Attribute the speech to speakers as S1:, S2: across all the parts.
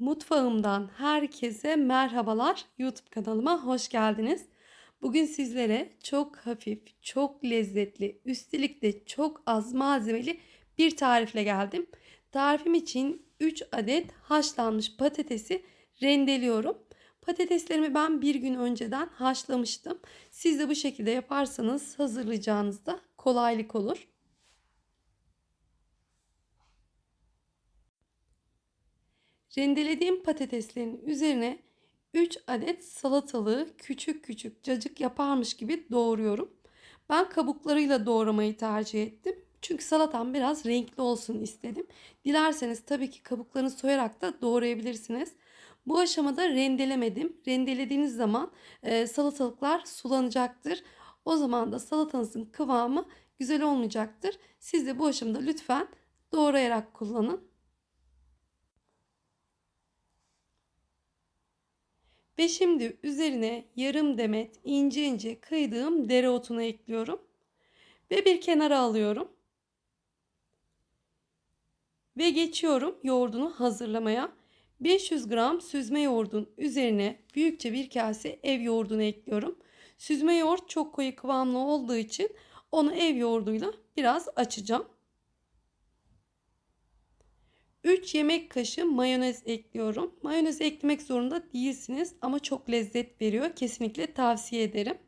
S1: Mutfağımdan herkese merhabalar. YouTube kanalıma hoş geldiniz. Bugün sizlere çok hafif, çok lezzetli, üstelik de çok az malzemeli bir tarifle geldim. Tarifim için 3 adet haşlanmış patatesi rendeliyorum. Patateslerimi ben bir gün önceden haşlamıştım. Siz de bu şekilde yaparsanız hazırlayacağınızda kolaylık olur. Rendelediğim patateslerin üzerine 3 adet salatalığı küçük küçük cacık yaparmış gibi doğruyorum. Ben kabuklarıyla doğramayı tercih ettim. Çünkü salatam biraz renkli olsun istedim. Dilerseniz tabii ki kabuklarını soyarak da doğrayabilirsiniz. Bu aşamada rendelemedim. Rendelediğiniz zaman e, salatalıklar sulanacaktır. O zaman da salatanızın kıvamı güzel olmayacaktır. Siz de bu aşamada lütfen doğrayarak kullanın. Ve şimdi üzerine yarım demet ince ince kıydığım dereotunu ekliyorum. Ve bir kenara alıyorum. Ve geçiyorum yoğurdunu hazırlamaya. 500 gram süzme yoğurdun üzerine büyükçe bir kase ev yoğurdunu ekliyorum. Süzme yoğurt çok koyu kıvamlı olduğu için onu ev yoğurduyla biraz açacağım. 3 yemek kaşığı mayonez ekliyorum. Mayonez eklemek zorunda değilsiniz ama çok lezzet veriyor. Kesinlikle tavsiye ederim.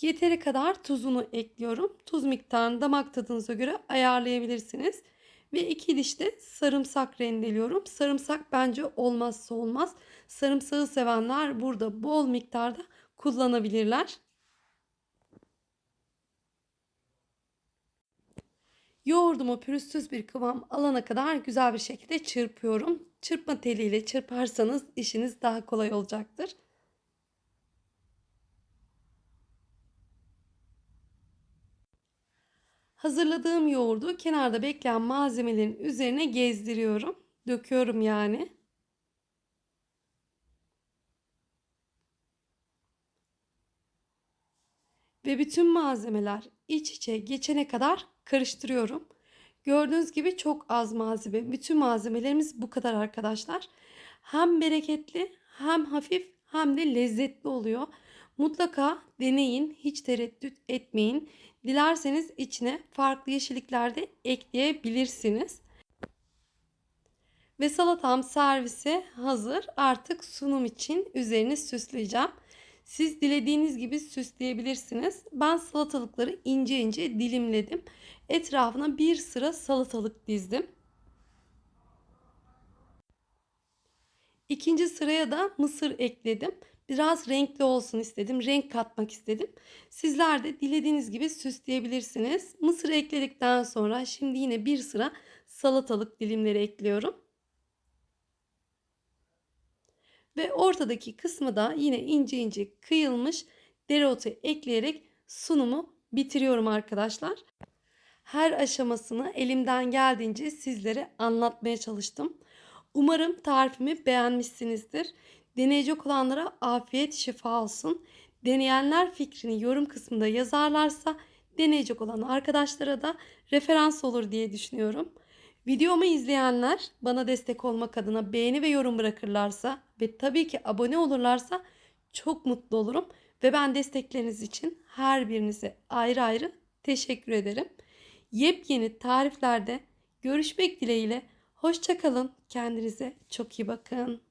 S1: Yeteri kadar tuzunu ekliyorum. Tuz miktarını damak tadınıza göre ayarlayabilirsiniz. Ve 2 diş de sarımsak rendeliyorum. Sarımsak bence olmazsa olmaz. Sarımsağı sevenler burada bol miktarda kullanabilirler. Yoğurdumu pürüzsüz bir kıvam alana kadar güzel bir şekilde çırpıyorum. Çırpma teliyle çırparsanız işiniz daha kolay olacaktır. Hazırladığım yoğurdu kenarda bekleyen malzemelerin üzerine gezdiriyorum. Döküyorum yani. Ve bütün malzemeler iç içe geçene kadar karıştırıyorum. Gördüğünüz gibi çok az malzeme. Bütün malzemelerimiz bu kadar arkadaşlar. Hem bereketli hem hafif hem de lezzetli oluyor. Mutlaka deneyin. Hiç tereddüt etmeyin. Dilerseniz içine farklı yeşillikler de ekleyebilirsiniz. Ve salatam servise hazır. Artık sunum için üzerini süsleyeceğim. Siz dilediğiniz gibi süsleyebilirsiniz. Ben salatalıkları ince ince dilimledim. Etrafına bir sıra salatalık dizdim. İkinci sıraya da mısır ekledim. Biraz renkli olsun istedim. Renk katmak istedim. Sizler de dilediğiniz gibi süsleyebilirsiniz. Mısır ekledikten sonra şimdi yine bir sıra salatalık dilimleri ekliyorum. Ve ortadaki kısmı da yine ince ince kıyılmış dereotu ekleyerek sunumu bitiriyorum arkadaşlar. Her aşamasını elimden geldiğince sizlere anlatmaya çalıştım. Umarım tarifimi beğenmişsinizdir. Deneyecek olanlara afiyet şifa olsun. Deneyenler fikrini yorum kısmında yazarlarsa deneyecek olan arkadaşlara da referans olur diye düşünüyorum. Videomu izleyenler bana destek olmak adına beğeni ve yorum bırakırlarsa ve tabii ki abone olurlarsa çok mutlu olurum. Ve ben destekleriniz için her birinize ayrı ayrı teşekkür ederim. Yepyeni tariflerde görüşmek dileğiyle. Hoşçakalın. Kendinize çok iyi bakın.